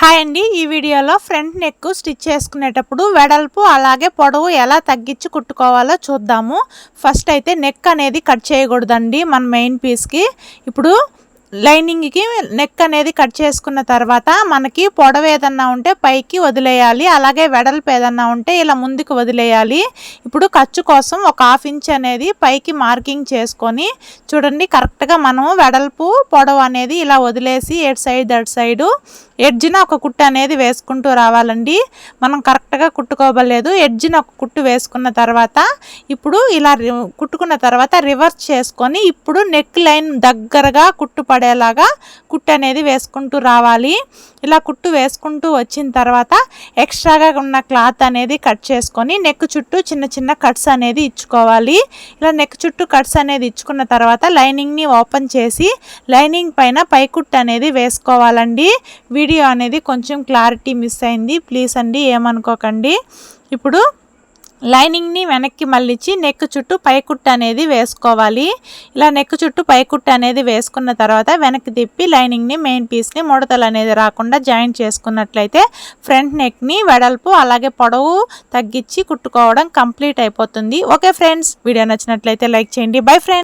Hi అండి. ఈ వీడియోలో ఫ్రంట్ నెక్ స్టిచ్ చేసుకునేటప్పుడు వెడల్పు అలాగే పొడవు ఎలా తగ్గించి కుట్టుకోవాలో చూద్దాము. ఫస్ట్ అయితే నెక్ అనేది కట్ చేయకూడదండి మన మెయిన్ పీస్కి. ఇప్పుడు లైనింగ్కి నెక్ అనేది కట్ చేసుకున్న తర్వాత మనకి పొడవు ఏదన్నా ఉంటే పైకి వదిలేయాలి అలాగే వెడల్పు ఏదన్నా ఉంటే ఇలా ముందుకు వదిలేయాలి. ఇప్పుడు ఖర్చు కోసం ఒక హాఫ్ ఇంచ్ అనేది పైకి మార్కింగ్ చేసుకొని చూడండి కరెక్ట్గా మనం వెడల్పు పొడవు అనేది ఇలా వదిలేసి ఎడ్ సైడ్ దట్ సైడు ఎడ్జిన ఒక కుట్టు అనేది వేసుకుంటూ రావాలండి. మనం కరెక్ట్గా కుట్టుకోవలేదు ఎడ్జిన ఒక కుట్టు వేసుకున్న తర్వాత ఇప్పుడు ఇలా కుట్టుకున్న తర్వాత రివర్స్ చేసుకొని ఇప్పుడు నెక్ లైన్ దగ్గరగా కుట్టు పడేలాగా కుట్టు అనేది వేసుకుంటూ రావాలి. ఇలా కుట్టు వేసుకుంటూ వచ్చిన తర్వాత ఎక్స్ట్రాగా ఉన్న క్లాత్ అనేది కట్ చేసుకొని నెక్ చుట్టూ చిన్న చిన్న కట్స్ అనేది ఇచ్చుకోవాలి. ఇలా నెక్ చుట్టూ కట్స్ అనేది ఇచ్చుకున్న తర్వాత లైనింగ్ని ఓపెన్ చేసి లైనింగ్ పైన పైకుట్టు అనేది వేసుకోవాలండి. వీడియో అనేది కొంచెం క్లారిటీ మిస్ అయింది. ప్లీజ్ అండి ఏమనుకోకండి. ఇప్పుడు లైనింగ్ని వెనక్కి మళ్ళించి నెక్ చుట్టూ పైకుట్టు అనేది వేసుకోవాలి. ఇలా నెక్ చుట్టూ పైకుట్టు అనేది వేసుకున్న తర్వాత వెనక్కి తిప్పి లైనింగ్ని మెయిన్ పీస్ని ముడతలు అనేది రాకుండా జాయింట్ చేసుకున్నట్లయితే ఫ్రంట్ నెక్ని వెడల్పు అలాగే పొడవు తగ్గించి కుట్టుకోవడం కంప్లీట్ అయిపోతుంది. ఓకే ఫ్రెండ్స్ వీడియో నచ్చినట్లయితే లైక్ చేయండి. Bye friends.